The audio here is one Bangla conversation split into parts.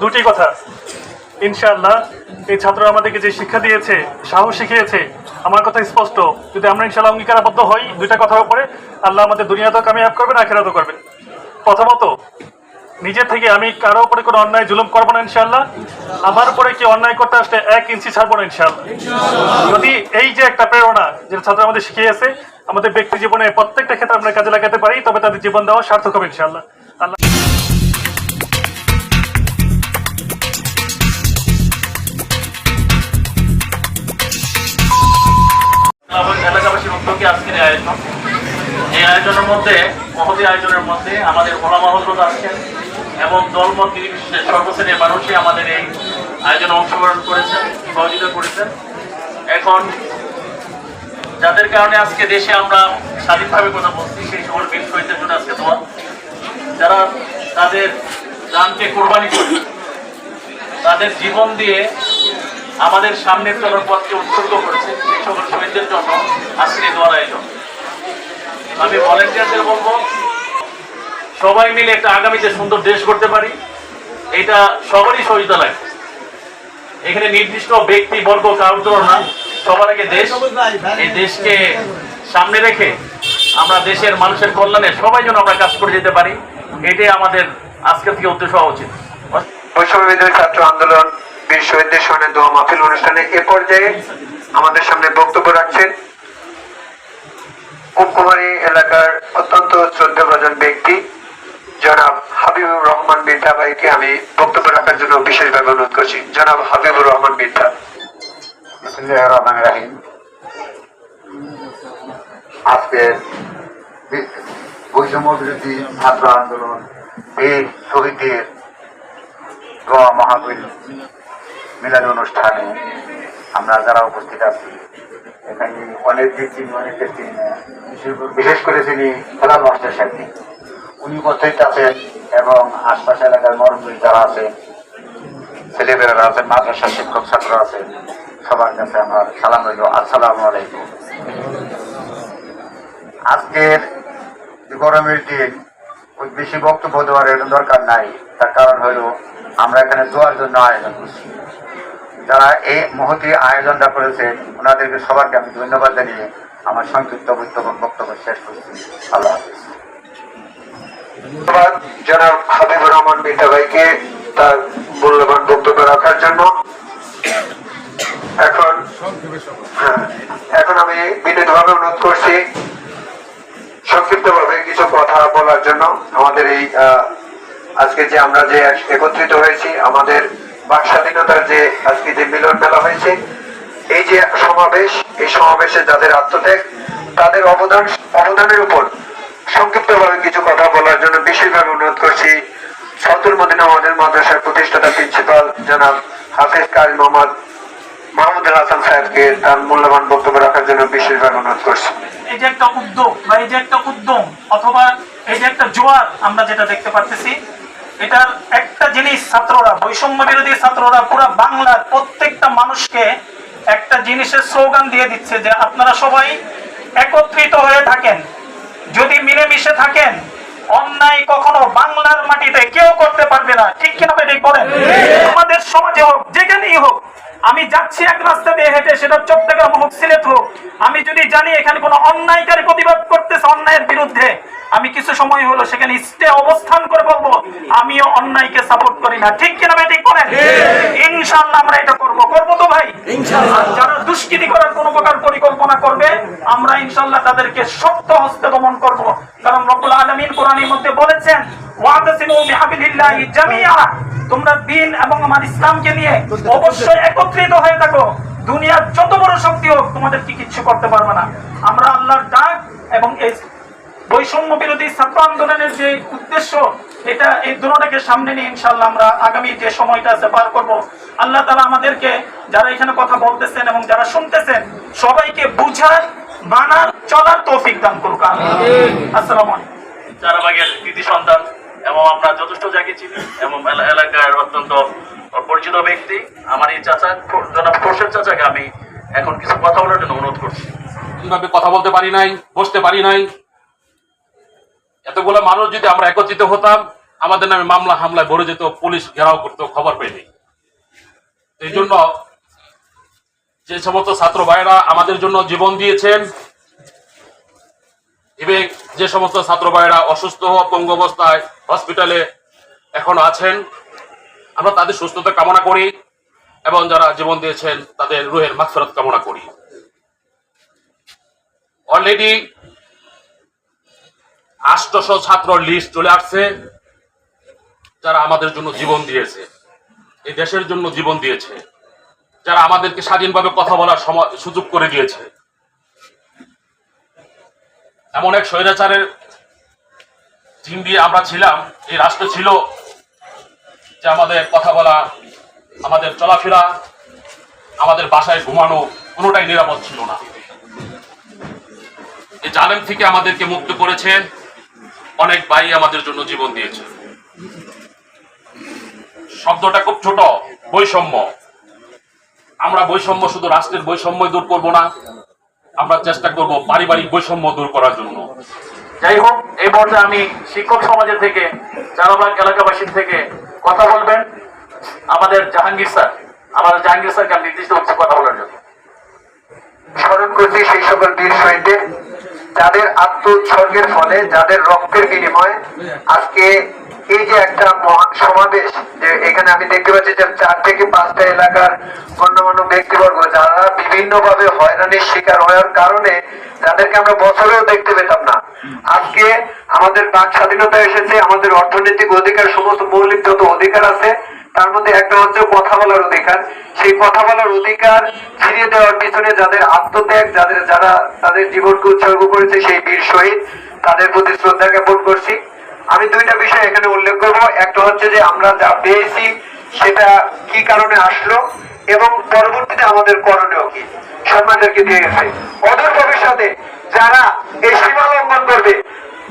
দুটি কথা। ইনশাআল্লাহ, এই ছাত্ররা আমাদেরকে যে শিক্ষা দিয়েছে, সাহস শিখিয়েছে, আমার কথা স্পষ্ট। যদি আমরা ইনশাআল্লাহ অঙ্গীকারাবদ্ধ হই, দুইটা কথার উপরে আল্লাহ আমাদের দুনিয়াতেও কামিয়াব করবেন, আখেরাতও করবেন। প্রথমত নিজে থেকে আমি কারও উপরে কোনো অন্যায় জুলুম করব না ইনশাআল্লাহ। আমার উপরে কি অন্যায় করতে আসলে এক ইঞ্চি ছাড়বো না ইনশাআল্লাহ। যদি এই যে একটা প্রেরণা যেটা ছাত্র আমাদের শিখিয়েছে, আমাদের ব্যক্তি জীবনে প্রত্যেকটা ক্ষেত্রে আমরা কাজে লাগাতে পারি, তবে তাদের জীবন দেওয়া সার্থক হবে ইনশাআল্লাহ। এলাকাবাসীর উদ্যোগে আজকের এই আয়োজন। এই আয়োজনের মধ্যে, মহতি আয়োজনের মধ্যে আমাদের ওলামা হজরত আসছেন এবং দলমত নির্বিশেষে সর্বশ্রেণীর মানুষই আমাদের এই আয়োজনে অংশগ্রহণ করেছেন, সহযোগিতা করেছেন। এখন যাদের কারণে আজকে দেশে আমরা স্বাধীনভাবে কথা বলছি, সেই সকল বীর শহীদদের জন্য আজকে দোয়া। যারা তাদের জানকে কোরবানি করে, তাদের জীবন দিয়ে আমাদের সামনের চলার পথকে উৎসর্গ করেছে সেই সকল শহীদদের জন্য আজকের দোয়ার আয়োজন। আমি ভলেন্টিয়ারদের বলব, সবাই মিলে একটা আগামীতে সুন্দর দেশ করতে পারি। এটা সবারই সহযোগিতা লাগে এখানে নির্দিষ্ট ব্যক্তি, বর্গ, কারোর জন্য না, সবার আগে দেশ। এই দেশকে সামনে রেখে আমরা দেশের মানুষের কল্যাণে সবাই যেন আমরা কাজ করে যেতে পারি, এটাই আমাদের আজকের থেকে উদ্দেশ্য হওয়া উচিত। ছাত্র আন্দোলন বীর শহীদদের দোয়া মাহফিল অনুষ্ঠানে এ পর্যায়ে আমাদের সামনে বক্তব্য রাখছেন কুমকুমারী এলাকার অত্যন্ত শ্রদ্ধাভাজন ব্যক্তি, জনাব হাবিবুর রহমান বিদ্যা ভাইকে আমি বক্তব্য রাখার জন্য বিশেষভাবে অনুরোধ করছি। জনাব হাবিবুর রহমান বিদ্যা আজকে বৈষম্য বিরোধী ছাত্র আন্দোলন এই শহীদদের দোয়া মিলাদ অনুষ্ঠানে আমরা যারা উপস্থিত আছি, এখানে অনেককে চিনি অনেককে চিনি। বিশেষ- করে চিনি খেলার মাস্টার সাহেবকে উনি উপস্থিত আছেন এবং আশপাশ এলাকার মরমী যারা আছেন ছেলেমেয়েরা আছেন মাদ্রাসা শিক্ষক ছাত্র আছেন সবার কাছে আমার সালাম রইল আসসালামু আলাইকুম আজকের গরমের দিন বেশি বক্তব্য দেওয়ার দরকার নাই তার কারণ হলো আমরা এখানে দোয়ার জন্য আয়োজন করছি। যারা এই মহতি আয়োজনটা করেছে ওনাদেরকে সবাইকে আমি ধন্যবাদ জানিয়ে আমার সংক্ষিপ্ত বক্তব্য শেষ করছি। আল্লাহ হাফিজ। ধন্যবাদ জনাব হাবিবুর রহমান ভাইকে তার মূল্যবান বক্তব্য রাখার জন্য। এখন হ্যাঁ, এখন আমি অনুরোধ করছি কিছু কথা বলার জন্য আমাদের এই আজকে যে আমরা যে একত্রিত হয়েছি, আমাদের বাক স্বাধীনতার যে আজকে যে মিলন মেলা হয়েছে, এই যে সমাবেশ, এই সমাবেশে যাদের আত্মত্যাগ, তাদের অবদান, অবদানের উপর সংক্ষিপ্তভাবে কিছু কথা বলার জন্য বিশেষভাবে অনুরোধ করছি। সতুল মদিনা আমাদের মাদ্রাসার প্রতিষ্ঠাতা প্রিন্সিপাল জনাব হাফিজ কাজ মোহাম্মদ মাহমুদুল হাসান সাহেবকে তার মূল্যবান বক্তব্য রাখার জন্য বিশেষভাবে অনুরোধ করছি। এই যে একটা উদ্যোগ বা এই যে একটা উদ্যম অথবা এই যে একটা জোয়ার আমরা যেটা দেখতে পাচ্ছি এটার একটা জিনিস ছাত্ররা, বৈষম্য বিরোধী ছাত্ররা পুরো বাংলার প্রত্যেকটা মানুষকে একটা জিনিসের স্লোগান দিয়ে দিচ্ছে যে আপনারা সবাই একত্রিত হয়ে থাকেন। যদি মিলেমিশে থাকেন, অন্যায় কখনো বাংলার মাটিতে কেউ করতে পারবে না। ঠিক কিনা ঠিক করেন আমাদের সমাজে হোক, যেখানেই হোক, আমি যাচ্ছি এক রাস্তা দিয়ে হেঁটে, সেটা চট্টগ্রাম হোক, সিলেট হোক। আমি যদি জানি এখানে কোনো অন্যায়কারী প্রতিবাদ করতেছে অন্যায়ের বিরুদ্ধে আমি কিছু সময় হলো সেখানে স্টে অবস্থান করে বলব আমিও অন্যায়কে সাপোর্ট করি না। ঠিক কিনা ঠিক করেন ইনশাআল্লাহ আমরা এটা করব। করব তো ভাই? যারা দুষ্কৃতি করার কোন প্রকার পরিকল্পনা করবে আমরা ইনশাআল্লাহ তাদেরকে শক্ত হস্তে দমন করব। কারণ রব্বুল আলামিন কোরআনের মধ্যে বলেছেন ওয়াতাসিমু বিহাবিলিল্লাহি জামিআ তোমরা দিন এবং আমার ইসলামকে নিয়ে অবশ্যই একত্রিত হয়ে থাকো। দুনিয়ার যত বড় শক্তি হোক তোমাদের কি কিচ্ছু করতে পারবে না। আমরা আল্লাহর ডাক এবং এই বৈষম্য বিরোধী ছাত্র আন্দোলনের যে উদ্দেশ্য এটা এই দুটাকে সামনে নিয়ে ইনশাল্লাহ আমরা আগামী যে সময়টা আছে পার করব। আল্লাহ তালা আমাদেরকে যারা এখানে কথা বলতেছেন এবং যারা শুনতেছেন সবাইকে বুঝার মানার চলার তৌফিক দান করুক। আসসালামু আলাইকুম। চারাবাগের কৃতি সন্তান এবং আমরা যথেষ্ট যাকে চিনি এবং এলাকার অত্যন্ত পরিচিত ব্যক্তি আমার এই চাচা জনাব খোরশেদ চাচাকে আমি এখন কিছু কথা বলার জন্য অনুরোধ করছি। কীভাবে কথা বলতে পারি নাই বসতে পারি নাই এতগুলো মানুষ যদি আমরা একত্রিত হতাম, আমাদের নামে মামলা হামলায় ভরে যেত, পুলিশ ঘেরাও করতো, খবর পেয়নি এই জন্য যে সমস্ত ছাত্র ভাইরা আমাদের জন্য জীবন দিয়েছেন, এবং যে সমস্ত ছাত্র ভাইরা অসুস্থ পঙ্গু অবস্থায় হসপিটালে এখন আছেন, আমরা তাদের সুস্থতা কামনা করি, এবং যারা জীবন দিয়েছেন, তাদের রুহের মাগফিরাত কামনা করি। অলরেডি আষ্টশো ছাত্র লিস্ট চলে আসছে, যারা আমাদের জন্য জীবন দিয়েছে। এই দেশের জন্য জীবন দিয়েছে। যারা আমাদেরকে স্বাধীনভাবে কথা বলার সুযোগ করে দিয়েছে। এমন এক স্বৈরাচারের টিম দিয়ে আমরা ছিলাম। এই রাষ্ট্র ছিল যে আমাদের কথা বলা, আমাদের চলাফেরা, আমাদের বাসায় ঘুমানো কোনোটাই নিরাপদ ছিল না। এই জালেম থেকে আমাদেরকে মুক্ত করেছে। অনেক ভাই আমাদের জন্য জীবন দিয়েছে। শব্দটা খুব ছোট, বৈষম্য। আমরা বৈষম্য, শুধু রাষ্ট্রের বৈষম্য দূর করব না, আমরা চেষ্টা করব পারিবারিক বৈষম্য দূর করার জন্য। যাই হোক, এই মুহূর্তে আমি শিক্ষক সমাজের থেকে চারাবাগ এলাকাবাসীর থেকে কথা বলবেন। আমাদের জাহাঙ্গীর স্যার, আমাদের জাহাঙ্গীর স্যারকে নির্দিষ্ট হচ্ছে কথা বলার জন্য। স্মরণ করছি সেই সকল বীর শহীদদের যাদের আত্মোৎসর্গের ফলে, যাদের রক্তের বিনিময়ে আজকে এই যে একটা মহা- সমাবেশ, যে এখানে আমি দেখতে পাচ্ছি যে চার থেকে পাঁচটা এলাকার গণ্যমান্য ব্যক্তিবর্গ, যারা বিভিন্ন ভাবে হয়রানির শিকার হওয়ার কারণে যাদেরকে আমরা বছরেও দেখতে পেতাম না। আজকে আমাদের বাক স্বাধীনতা এসেছে, আমাদের অর্থনৈতিক অধিকার, সমস্ত মৌলিক যত অধিকার আছে তার মধ্যে একটা হচ্ছে কথা বলার অধিকার। সেই কথা বলার অধিকার ছিনিয়ে দেওয়ার পিছনে যাদের আত্মত্যাগ, যাদের যারা তাদের জীবনকে উৎসর্গ করেছে সেই বীর শহীদ, তাদের প্রতি শ্রদ্ধা জ্ঞাপন করছি। আমি দুইটা বিষয় এখানে উল্লেখ করব। একটা হচ্ছে যে আমরা যা পেয়েছি, সেটা কি কারণে আসলো এবং পরবর্তীতে আমাদের করণীয় কি? সম্মানদেরকে দিয়ে গেছে। অদূর ভবিষ্যতে যারা এই সীমা লঙ্ঘন করবে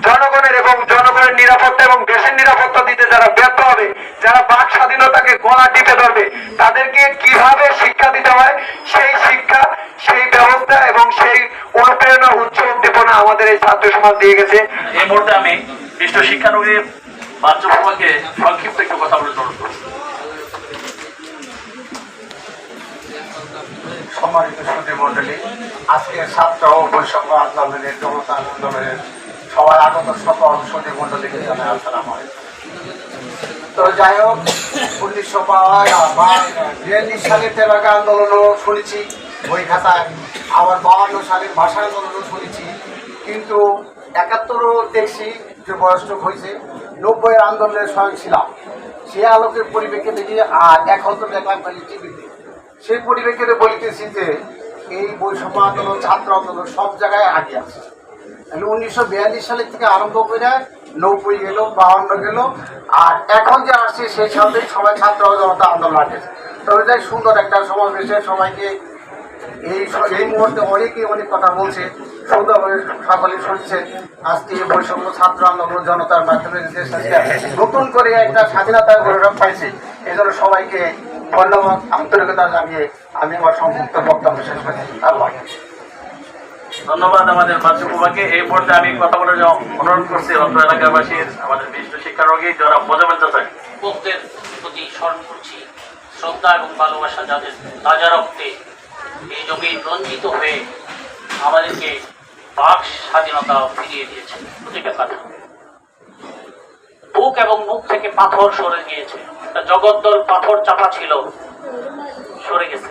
জনগণের এবং জনগণের নিরাপত্তা এবং দেশের নিরাপত্তা দিতে যারা ব্যর্থ হবে যারা বাক স্বাধীনতাকে গলা টিপে ধরবে তাদেরকে কীভাবে শিক্ষা দিতে হয়? সেই শিক্ষা সেই ব্যবস্থা এবং সেই অনুপ্রেরণা উচ্চ উদ্দীপনা আমাদের এই ছাত্র সমাজ দিয়ে গেছে। এই মুহূর্তে আমি বিশ্ব শিক্ষানগরী বাচ্চবাবাকে সংক্ষিপ্ত একটু কথা বলে অনুরোধ সম্মানিত সুদী মন্ডলী আজকে ছাত্র ও বৈষম্য আন্দোলনের জনতা আন্দোলনের সবাই আগত সকল সুদী মন্ডলীকে জানাই আসসালাম। তো যাই হোক উনিশশো বিয়াল্লিশ সালের তেলাকা আন্দোলনও শুনেছি, বই খাতায়। আবার বাহান্ন সালের ভাষা আন্দোলনও শুনেছি। কিন্তু একাত্তরও দেখছি যে বয়স্ক হয়েছে। নব্বইয়ের আন্দোলনের স্বয়ং ছিলাম। সে আলোকের পরিপ্রেক্ষিতে গিয়ে আর এখন তো দেখলাম খালি টিভিতে সেই পরিপ্রেক্ষিতে বলিতেছি যে, এই বৈষম্য আন্দোলন, ছাত্র আন্দোলন সব জায়গায় আগে আছে। উনিশশো বিয়াল্লিশ সালের থেকে আরম্ভ করে নব্বই গেল, বাহান্ন গেল, আর এখন যে আসছে সেই সাথে সবাই ছাত্র জনতা আন্দোলন আছে। তবে যাই সুন্দর একটা সমাবেশে সবাইকে এই এই মুহূর্তে অনেকেই অনেক কথা বলছে, সুন্দরভাবে সকলে শুনছে। আজকে বৈষম্য ছাত্র আন্দোলন জনতার মাধ্যমে নতুন করে একটা স্বাধীনতার গৌরব পাইছে, এই জন্য সবাইকে ধন্যবাদ, আন্তরিকতা জানিয়ে আমি আমার সংযুক্ত বক্তব্য শেষ করছি। আল্লাহ। ধন্যবাদ আমাদের বাচ্চবাবাকে এই মুহূর্তে আমি কথা বলে অনুরোধ করছি অত্র এলাকাবাসীর, আমাদের বিশিষ্ট শিক্ষানগী যারা বোঝাবেন চাচাকে যুবকদের প্রতি স্মরণ করছি, শ্রদ্ধা এবং ভালোবাসা যাদের তাজা রক্তে এই জমি রঞ্জিত হয়ে আমাদেরকে বাক স্বাধীনতা ফিরিয়ে দিয়েছে। প্রতিটা কথা। বুক এবং মুখ থেকে পাথর সরে গিয়েছে। জগদ্দল পাথর চাপা ছিল, সরে গেছে।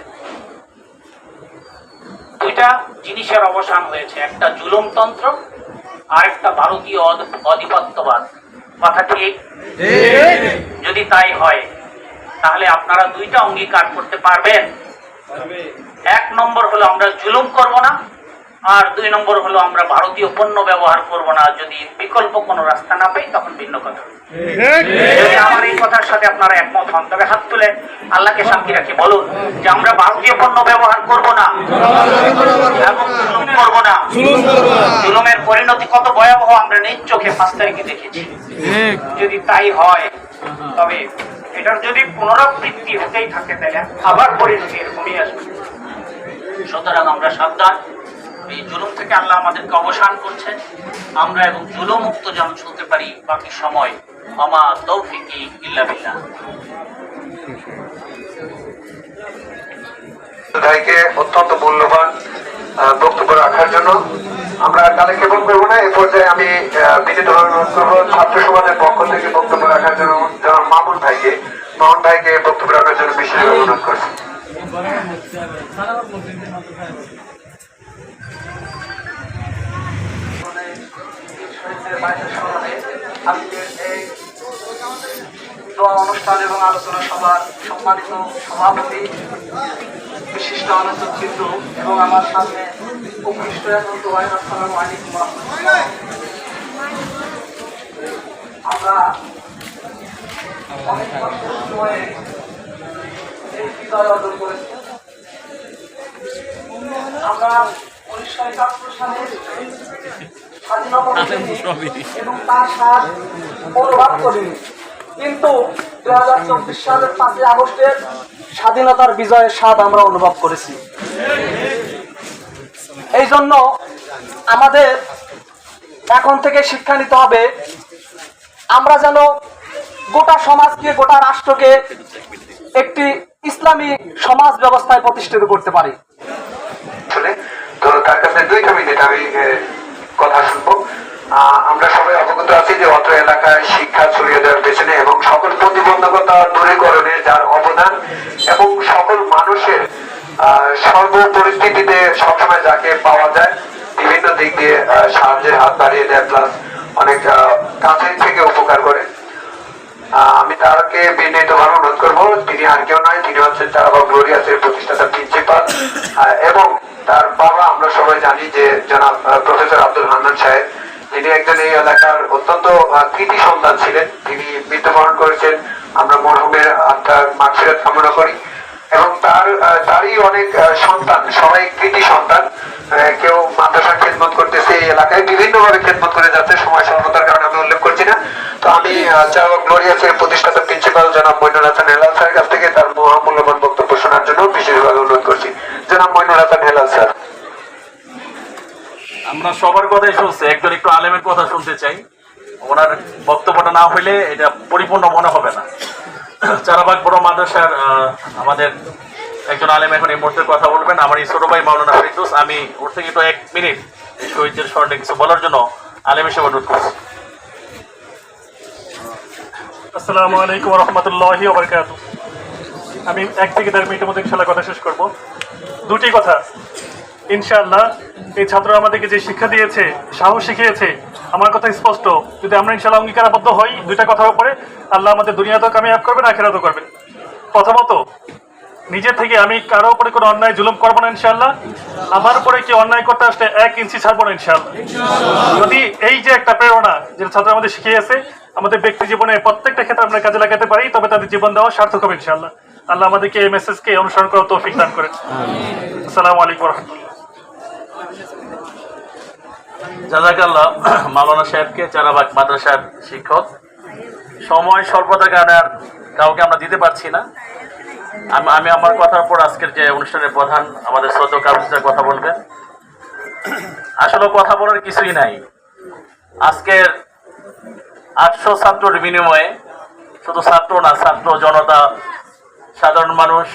দুইটা জিনিসের অবসান হয়েছে। একটা জুলুমতন্ত্র আর একটা ভারতীয় অধ- আধিপত্যবাদ কথা ঠিক? যদি তাই হয় তাহলে আপনারা দুইটা অঙ্গীকার করতে পারবেন। এক নম্বর হলো আমরা জুলুম করব না আর দুই নম্বর হলো আমরা ভারতীয় পণ্য ব্যবহার করব না। যদি বিকল্প কোনো রাস্তা না পাই, তখন ভিন্ন কথা। যদি আমার এই কথার সাথে আপনারা একমত হন, তবে হাত তুলে আল্লাহকে সাক্ষী রাখি, বলুন যে আমরা ভারতীয় পণ্য ব্যবহার করব না করব না। জুলুমের পরিণতি কত ভয়াবহ, আমরা নিজ চোখে পাঁচ তারিখে দেখেছি। যদি তাই হয়, তবে এটার যদি পুনরাবৃত্তি হতেই থাকে, তাহলে আবার পরিণতি এরকমই আসবে। সুতরাং আমরা সাবধান। এই জুলুম থেকে আল্লাহ আমাদেরকে অবসান করছেন। আমরা এবং জুলুম মুক্ত যেন চলতে পারি, বাকি সময় আমা তৌফিকি ইল্লা বিল্লাহ। ভাইকে অত্যন্ত মূল্যবান বক্তব্য রাখার জন্য। আমরা কালে কেবল করব না, এ পর্যায়ে আমি করব, ছাত্র সমাজের পক্ষ থেকে বক্তব্য রাখার জন্য জনাব মামুন ভাইকে মামুন ভাইকে বক্তব্য রাখার জন্য বিশেষভাবে অনুরোধ করছি। আজকের এই দোয়া অনুষ্ঠান এবং আলোচনা সভার সম্মানিত সভাপতি বিশিষ্ট আনন্দ চিত্র এবং আমার সামনে উপৃষ্ট এখন দোয়াই আসসালামু আলাইকুম আমরা অনেক কষ্টের সময়ে এই বিজয় অর্জন আমরা উনিশশো একাত্তর সালে এবং তার স্বাদ অনুভব করিনি কিন্তু দুই হাজার চব্বিশ সালের পাঁচই আগস্টের স্বাধীনতার বিজয়ের স্বাদ আমরা অনুভব করেছি। এই জন্য আমাদের এখন থেকে শিক্ষা নিতে হবে আমরা যেন গোটা সমাজকে গোটা রাষ্ট্রকে একটি ইসলামী সমাজ ব্যবস্থায় প্রতিষ্ঠিত করতে পারি। তার কাছে দুইটা মিনিট আমি এলাকায় শিক্ষা ছড়িয়ে দেওয়ার পেছনে এবং সকল প্রতিবন্ধকতা দূরীকরণে যার অবদান এবং সকল মানুষের সর্ব পরিস্থিতিতে সবসময় যাকে পাওয়া যায়, বিভিন্ন দিক দিয়ে সাহায্যের হাত বাড়িয়ে দেয় প্লাস অনেক কাছের থেকে উপকার করে। আমি তারকে বিনীত ভাবে অনুরোধ করব, তিনি আর কেউ নয়, তিনি হচ্ছেন চারাবাগ গ্লোরিয়াসের প্রতিষ্ঠাতা প্রিন্সিপাল। এবং তার বাবা, আমরা সবাই জানি যে জনাব প্রফেসর আব্দুল হান্নান সাহেব তিনি একজন এই এলাকার অত্যন্ত কৃতি সন্তান ছিলেন। তিনি মৃত্যুবরণ করেছেন। আমরা মরহুমের আত্মার মাগফিরাত কামনা করি। এবং তার তারই অনেক সন্তান, সবাই কৃতি সন্তান। কেউ মাদ্রাসা খেদমত করতেছে, এই এলাকায় বিভিন্ন ভাবে খেদমত করে যাচ্ছে। সময় স্বল্পতার কারণে আমি উল্লেখ করছি না। তো আমি চালক গ্লোরিয়াসের প্রতিষ্ঠাতা প্রিন্সিপাল জনাব মইনুল হাসান হেলাল স্যারের কাছ থেকে তার মহামূল্যবান বক্তব্য শোনার জন্য বিশেষভাবে অনুরোধ করছি। জনাব মইনুল হাসান হেলাল স্যার। আমরা সবার কথাই শুনছি, একজন একটু আলেমের কথা শুনতে চাই। ওনার বক্তব্যটা না হইলে এটা পরিপূর্ণ মনে হবে না। চারাবাগ বড় মাদ্রাসার আমাদের একজন আলেম এখন এই মুহূর্তে কথা বলবেন। আমার এই ছোট ভাই মাওলানা ফেরদৌস, আমি ওর থেকে একটু এক মিনিট এই শহীদদের স্মরণে কিছু বলার জন্য আলেম হিসেবে অনুরোধ করছি। আসসালামু আলাইকুম রহমতুল্লাহি আমি এক থেকে দেড় মিনিটের মধ্যে ইনশাল্লাহ কথা শেষ করব। দুটি কথা। ইনশাআল্লাহ এই ছাত্র আমাদেরকে যে শিক্ষা দিয়েছে সাহস শিখিয়েছে আমার কথা স্পষ্ট। যদি আমরা ইনশাল্লাহ অঙ্গীকারাবদ্ধ হই দুইটা কথার উপরে আল্লাহ আমাদের দুনিয়াতেও কামিয়াব করবেন আখেরাতও করবেন। প্রথমত নিজে থেকে আমি কারও উপরে কোনো অন্যায় জুলুম করব না ইনশাল্লাহ আমার উপরে কি অন্যায় করতে আসলে এক ইঞ্চি ছাড়বো না ইনশাল্লাহ যদি এই যে একটা প্রেরণা যেটা ছাত্র আমাদের শিখিয়েছে আমাদের ব্যক্তি জীবনে প্রত্যেকটা ক্ষেত্রে আমরা কাজে লাগাতে পারি তবে তাদের জীবন দেওয়া সার্থক হবে ইনশাল্লাহ আল্লাহ আমাদেরকে এই মেসেজকে অনুসরণ করার তৌফিক দান করেন। আসসালামু আলাইকুম রহমতুল্লাহ। জাজাকাল্লাহ, মাওলানা সাহেবকে চারাবাগ মাদ্রাসার শিক্ষক। সময় স্বল্পতার কারণে আর কাউকে আমরা দিতে পারছি না। আমি আমি আমার কথার পর আজকের যে অনুষ্ঠানের প্রধান আমাদের শ্রদ্ধ কাবুসার কথা বলবেন। আসলে কথা বলার কিছুই নাই। আজকের আটশো ছাত্রের বিনিময়ে শুধু ছাত্র না, ছাত্র জনতা, সাধারণ মানুষ,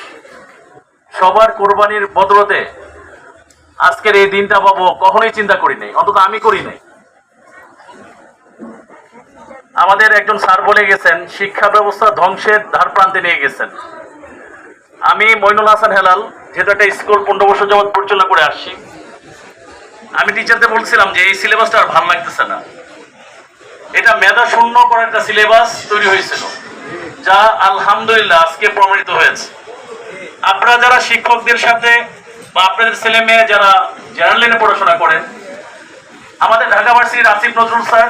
সবার কোরবানির বদলতে আজকের এই দিনটা পাবো কখনোই চিন্তা করি নাই, অন্তত আমি করি নাই। আমাদের একজন স্যার বলে গেছেন, শিক্ষা ব্যবস্থা ধ্বংসের ধার প্রান্তে নিয়ে গেছেন। আমি মইনুল হাসান হেলাল, যেহেতু একটা স্কুল পনেরো বছর যাবৎ পরিচালনা করে আসছি, আমি টিচারদের বলছিলাম যে এই সিলেবাসটা আর ভালো লাগতেছে না। এটা মেধা শূন্য করার একটা সিলেবাস তৈরি হয়েছিল, যা আলহামদুলিল্লাহ আজকে প্রমাণিত হয়েছে। আপনারা যারা শিক্ষকদের সাথে আপনাদের ছেলে মেয়ে যারা জেনারেল পড়াশোনা করেন, আমাদের ঢাকা ভার্সিটির Asif Nazrul sir,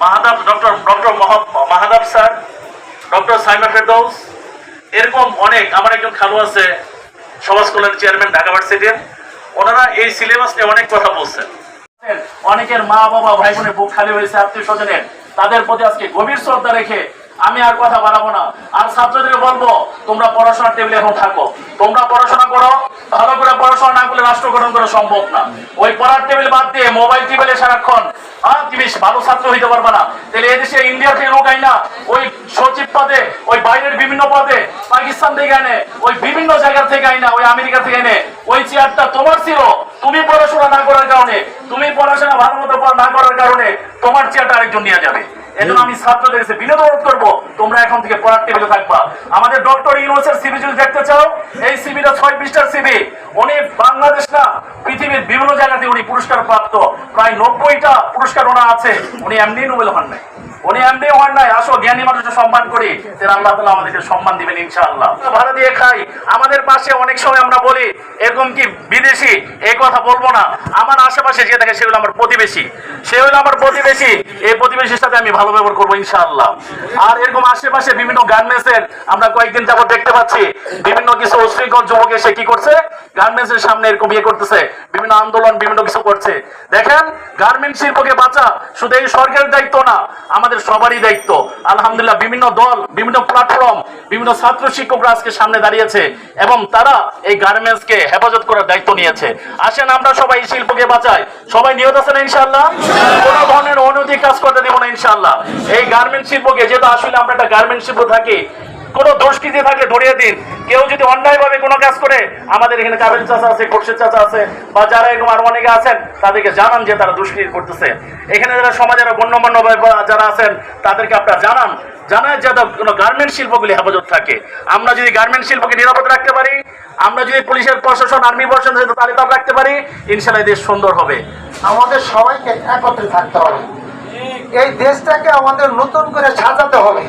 Mahadab doctor doctor Mahadab sir doctor Saima Ferdous, এরকম অনেক, আমার একজন খালু আছে, সমাজ কল্যাণ চেয়ারম্যান ঢাকা ভার্সিটির, ওনারা এই সিলেবাস নিয়ে অনেক কথা বলছেন। অনেকের মা বাবা ভাই বোনের বুক খালি হয়েছে আত্মীয় স্বজনের তাদের প্রতি আজকে গভীর শ্রদ্ধা রেখে আমি আর কথা বাড়াবো না। আর ছাত্রদেরকে বলব, তোমরা পড়াশোনার টেবিলে এখন থাকো। তোমরা পড়াশোনা করো, ভালো করে পড়াশোনা না করলে রাষ্ট্র গঠন করা সম্ভব না। ওই পড়ার টেবিল বাদ দিয়ে মোবাইল টেবিলে সারাক্ষণ তুমি ভালো ছাত্র হইতে পারবে না। তাহলে এদেশে ইন্ডিয়া থেকে লোক ওই সচিব পদে, ওই বাইরের বিভিন্ন পদে, পাকিস্তান থেকে আনে, ওই বিভিন্ন জায়গা থেকে আইনা, ওই আমেরিকা থেকে এনে ওই চেয়ারটা তোমার ছিল। তুমি পড়াশোনা না করার কারণে, তুমি পড়াশোনা ভালো মতো না করার কারণে তোমার চেয়ারটা আরেকজন নিয়ে যাবে। এজন্য আমি ছাত্রদের কাছে বিনোদ অনুরোধ তোমরা এখন থেকে পড়ার টেবিলে থাকবা। আমাদের ডক্টর ইউনুসের সিবি যদি দেখতে চাও, এই সিবিটা ছয় পৃষ্ঠার সিবি উনি বাংলাদেশ না, পৃথিবীর বিভিন্ন জায়গাতে উনি পুরস্কার প্রাপ্ত। প্রায় নব্বইটা পুরস্কার ওনা আছে। উনি এমনি নোবেল হন নাই। উনি এমনি হন নাই, আসো, জ্ঞানী মানুষের সম্মান করি। তাহলে আল্লাহ তালা আমাদেরকে সম্মান দিবেন, ইনশাআল্লাহ। ভাড়া দিয়ে খাই। আমাদের পাশে অনেক সময় আমরা বলি, এরকম কি বিদেশি? এই কথা বলব না। আমার আশেপাশে যে থাকে সেগুলো আমার প্রতিবেশী। সে হলো আমার প্রতিবেশী। এই প্রতিবেশীর সাথে আমি ভালো ব্যবহার করব, ইনশাআল্লাহ। আর এরকম আশেপাশে বিভিন্ন গার্মেন্টস এর আমরা কয়েকদিন যাবত দেখতে পাচ্ছি, বিভিন্ন কিছু উশৃঙ্খল যুবক এসে কি করছে? গার্মেন্টস এর সামনে এরকম ইয়ে করতেছে, বিভিন্ন আন্দোলন, বিভিন্ন কিছু করছে। দেখেন গার্মেন্ট শিল্পকে বাঁচা শুধু এই সরকারের দায়িত্ব না, আমাদের সবারই দায়িত্ব। আলহামদুলিল্লাহ, বিভিন্ন দল, বিভিন্ন প্ল্যাটফর্ম বিভিন্ন ছাত্র শিক্ষকরা আজকে সামনে দাঁড়িয়েছে এবং তারা এই গার্মেন্টস কে হেফাজত করার দায়িত্ব নিয়েছে। আসেন, আমরা সবাই এই শিল্পকে বাঁচাই। সবাই নিহত আছেন ইনশাআল্লাহ? কোন ধরনের অনৈতিক কাজ করতে দেবো না ইনশাআল্লাহ। এই গার্মেন্ট শিল্পকে, যেহেতু আসলে আমরা একটা গার্মেন্ট শিল্প থাকি কোন দুষ্কৃতি থাকলে ধরিয়ে দিন? কেউ যদি অন্যায় ভাবে কোনো কাজ করে, আমাদের এখানে কাবেল চাচা আছে, খোরশেদ চাচা আছে, বা যারা এরকম আরও অনেকে আছেন, তাদেরকে জানান যে তারা দুষ্কৃতি করতেছে। এখানে যারা সমাজের গণ্যমান্য যারা আছেন, তাদেরকে আপনারা জানান। জানায় যাতে কোনো গার্মেন্ট শিল্পগুলি হেফাজত থাকে। আমরা যদি গার্মেন্ট শিল্পকে নিরাপদ রাখতে পারি, আমরা যদি পুলিশের প্রশাসন আর্মি প্রশাসন সাথে তালিকাব রাখতে পারি ইনশাল্লাহ দেশ সুন্দর হবে। আমাদের সবাইকে একত্রে থাকতে হবে। এই দেশটাকে আমাদের নতুন করে সাজাতে হবে।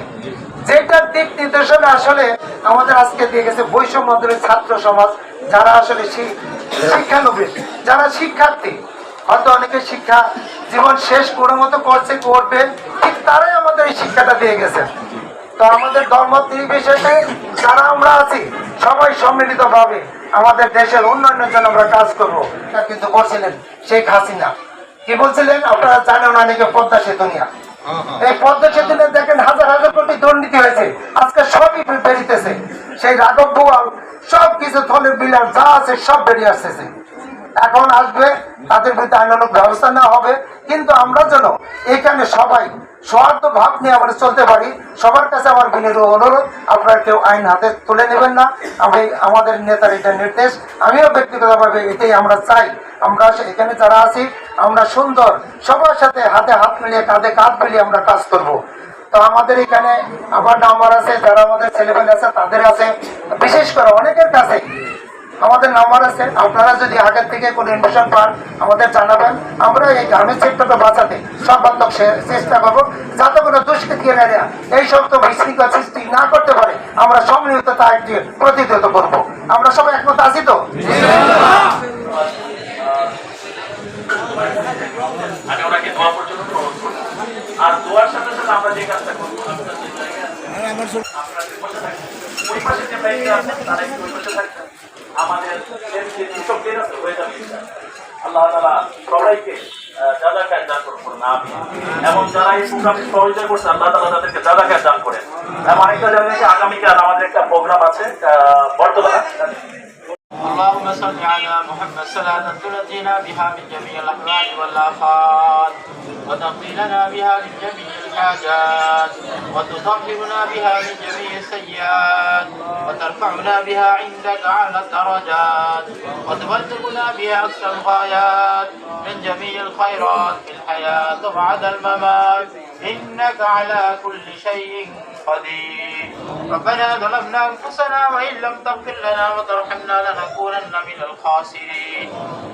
যেটার দিক নির্দেশনা আসলে আমাদের আজকে দিয়ে গেছে বৈষম্যদের ছাত্র সমাজ, যারা আসলে শি- শিক্ষানবিশ, যারা শিক্ষার্থী। হয়তো অনেকে শিক্ষা জীবন শেষ কোনো মতো করছে, করবে, ঠিক তারাই আমাদের এই শিক্ষাটা দিয়ে গেছে। তো আমাদের ধর্ম নির্বিশেষে যারা আমরা আছি, সবাই সম্মিলিত ভাবে আমাদের দেশের উন্নয়নের জন্য আমরা কাজ করব। তা কিন্তু করছিলেন শেখ হাসিনা। কি বলছিলেন? আপনারা জানেন অনেকে পদ্মা সেতু নিয়ে। এই পদ্ম সেতু দেখেন হাজার হাজার কোটি দুর্নীতি হয়েছে। আজকে সবই বেরিতেছে সেই রাঘব বোয়াল সব কিছু থলের বিলার যা আছে সব বেরিয়ে আসতেছে। এখন আসবে, তাদের বিরুদ্ধে আইনানুক ব্যবস্থা নেওয়া হবে। কিন্তু আমরা যেন এখানে সবাই স্বার্থ ভাব নিয়ে আমরা চলতে পারি, সবার কাছে আমার বিনীত অনুরোধ, আপনারা কেউ আইন হাতে তুলে নেবেন না। আমি আমাদের নেতার এটা নির্দেশ। আমিও ব্যক্তিগতভাবে এটাই আমরা চাই। আমরা এখানে যারা আছি, আমরা সুন্দর, সবার সাথে হাতে হাত মিলিয়ে, কাঁধে কাঁধ মিলিয়ে আমরা কাজ করব। তো আমাদের এখানে আবার নাম্বার আছে, যারা আমাদের ছেলেমেয়ে আছে, তাদের আছে। বিশেষ করে অনেকের কাছে আমাদের নাম্বার আছে আপনারা যদি আগের থেকে কোনো ইনফরমেশন পান আমাদের জানাবেন। আমরা এই গ্রামের সেক্টরটা বাঁচাতে সর্বাত্মক চেষ্টা করব যাতে কোনো দুষ্কৃতিকারীরা এই সমস্ত বিশৃঙ্খল সৃষ্টি না করতে পারে আমরা সম্মিলিত তা একটি প্রতিহত করব। আমরা সবাই একমত আছি তো? করব সাথে আমরা যে কাজটা করব আপনারা যে বসে থাকবেন, ওই পাশে যে ভাইরা আছেন, তারা একটু ওই পাশে থাকবেন। আমাদের যে কৃষকদের আছে, হয়ে যাবে ইনশাআল্লাহ। আল্লাহ তাআলা সবাইকে আহ, জাযাকার দান করুন আমিন এবং যারা এই প্রোগ্রামে সহযোগিতা করছে আল্লাহ তাআলা তাদেরকে জাযাকার দান করেন এবং আরেকটা জায়গায় যে আগামীকাল আমাদের একটা প্রোগ্রাম আছে আহ, বর্তমানে اللهم صل على محمد صلاة تنجينا بها من جميع الأحوال والآفات وتقضي لنا بها من جميع الحاجات وتطهرنا بها من جميع السيئات وترفعنا بها عندك أعلى الدرجات وتبلغنا بها أقصى الغايات من جميع الخيرات في الحياة وبعد الممات. إنك على كل شيء قدير. ربنا ظلمنا أنفسنا وإن لم تغفر لنا وترحمنا لنكونن من الخاسرين.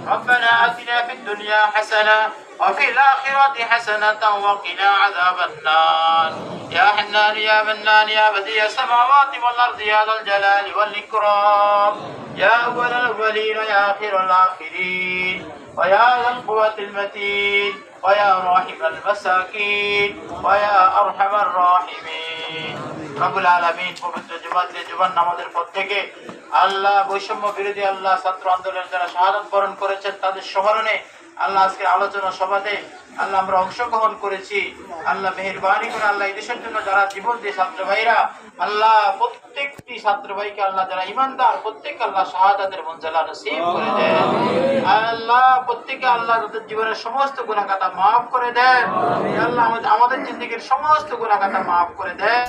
ربنا آتنا في الدنيا حسنة وفي الآخرة حسنة وقنا عذاب النار يا حنان يا منان يا بديع السماوات والأرض يا ذا الجلال والإكرام يا أول الأولين ويا آخر الآخرين ويا ذا القوة المتين ويا راحم المساكين ويا أرحم الراحمين রবুল আলমিন পবিত্র জুমাতে জুবান নামাজের পর থেকে আল্লাহ বৈষম্য বিরোধী আল্লাহ ছাত্র আন্দোলনের যারা শাহাদত বরণ করেছেন তাদের স্মরণে আল্লাহ আজকে আলোচনা সভাতে আল্লাহ আমরা অংশগ্রহণ করেছি। আল্লাহ মেহরবানি করে আল্লাহ এদেশের দেশের জন্য যারা জীবন দিয়ে ছাত্র ভাইরা, আল্লাহ প্রত্যেকটি ছাত্র ভাইকে আল্লাহ যারা ইমানদার প্রত্যেক আল্লাহ শাহাদাতের মঞ্জালা নসিব করে দেন। আল্লাহ প্রত্যেকে আল্লাহ তাদের জীবনের সমস্ত গুণাকাতা মাফ করে দেন। আল্লাহ আমাদের জিন্দগির সমস্ত গুণাকাতা মাফ করে দেন।